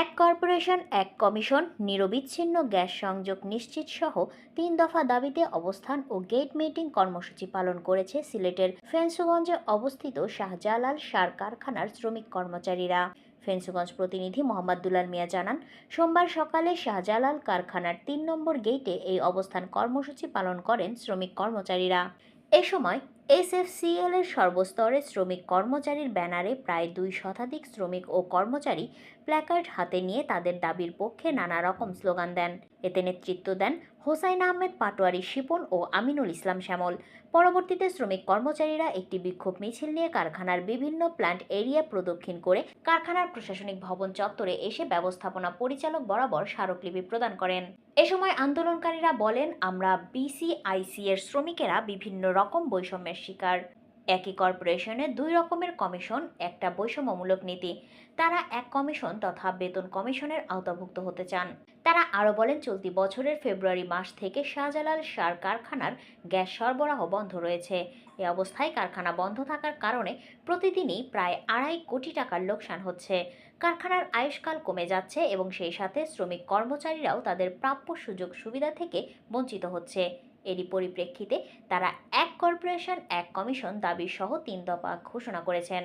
এক কর্পোরেশন, এক কমিশন, নিরবিচ্ছিন্ন গ্যাস সংযোগ নিশ্চিত সহ তিন দফা দাবিতে অবস্থান ও গেট মিটিং কর্মসূচি পালন করেছে সিলেটের ফেন্সুগঞ্জে অবস্থিত শাহজালাল সার কারখানার শ্রমিক কর্মচারীরা। ফেন্সুগঞ্জ প্রতিনিধি মোহাম্মদ দুলাল মিয়া জানান, সোমবার সকালে শাহজালাল কারখানার তিন নম্বর গেটে এই অবস্থান কর্মসূচি পালন করেন শ্রমিক কর্মচারীরা। এ সময় এসএফসিএল এর সর্বস্তরের শ্রমিক কর্মচারীর ব্যানারে প্রায় দুই শতাধিক শ্রমিক ও কর্মচারী প্ল্যাকার্ড হাতে নিয়ে তাদের দাবির পক্ষে নানা রকম স্লোগান দেন। এতে নেতৃত্ব দেন হোসাইন আহমেদ পাটোয়ারি শিপন ও আমিনুল ইসলাম শ্যামল। পরবর্তীতে শ্রমিক কর্মচারীরা একটি বিক্ষোভ মিছিল নিয়ে কারখানার বিভিন্ন প্ল্যান্ট এরিয়া প্রদক্ষিণ করে কারখানার প্রশাসনিক ভবন চত্বরে এসে ব্যবস্থাপনা পরিচালক বরাবর স্মারকলিপি প্রদান করেন। এ সময় আন্দোলনকারীরা বলেন, আমরা বিসিআইসি এর শ্রমিকেরা বিভিন্ন রকম বৈষম্যের শিকার। একই কর্পোরেশনের দুই রকমের কমিশন, একটা বৈষম্যমূলক নীতি। তারা এক কমিশন তথা বেতন কমিশনের আওতাভুক্ত হতে চান। তারা আরও বলেন, চলতি বছরের ফেব্রুয়ারি মাস থেকে শাহজালাল সার কারখানার গ্যাস সরবরাহ বন্ধ রয়েছে। এ অবস্থায় কারখানা বন্ধ থাকার কারণে প্রতিদিনই প্রায় আড়াই কোটি টাকার লোকসান হচ্ছে। কারখানার আয়ুষ্কাল কমে যাচ্ছে এবং সেই সাথে শ্রমিক কর্মচারীরাও তাদের প্রাপ্য সুযোগ সুবিধা থেকে বঞ্চিত হচ্ছে। এরই পরিপ্রেক্ষিতে তারা এক কর্পোরেশন এক কমিশন দাবিসহ তিন দফা ঘোষণা করেছেন।